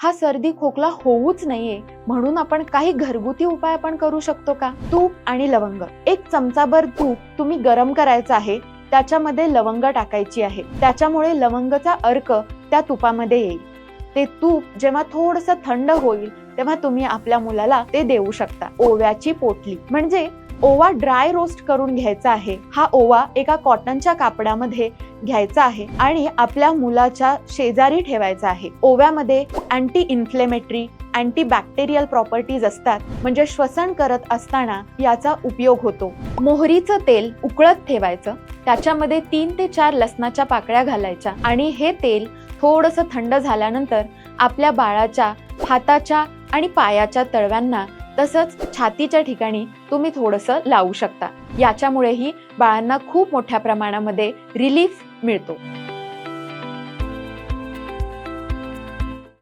हा सर्दी खोकला होऊच नाहीये. म्हणून आपण काही घरगुती उपाय आपण करू शकतो का? तूप आणि लवंग. एक चमचाभर तूप तुम्ही गरम करायचं आहे त्याच्यामध्ये लवंग टाकायची आहे. त्याच्यामुळे लवंगचा अर्क त्या तुपामध्ये येईल. ते तूप जेव्हा थोडस थंड होईल तेव्हा तुम्ही आपल्या मुलाला ते देऊ शकता. ओव्याची पोटली. म्हणजे ओवा ड्राय रोस्ट करून घ्यायचा आहे. हा ओवा एका कॉटनच्या कापडामध्ये घ्यायचा आहे आणि आपल्या मुलाच्या शेजारी ठेवायचा आहे. ओव्यामध्ये anti inflammatory anti bacterial properties असतात. म्हणजे श्वसन करत असताना याचा उपयोग होतो. मोहरीचं तेल उकळत ठेवायचं. त्याच्यामध्ये तीन ते चार लसणाच्या पाकळ्या घालायच्या आणि हे तेल थोडंसं थंड झाल्यानंतर आपल्या बाळाच्या हाताच्या आणि पायाच्या तळव्यांना तसंच छातीच्या ठिकाणी तुम्ही थोडंसं लावू शकता. याच्यामुळेही बाळांना खूप मोठ्या प्रमाणामध्ये रिलीफ मिळतो.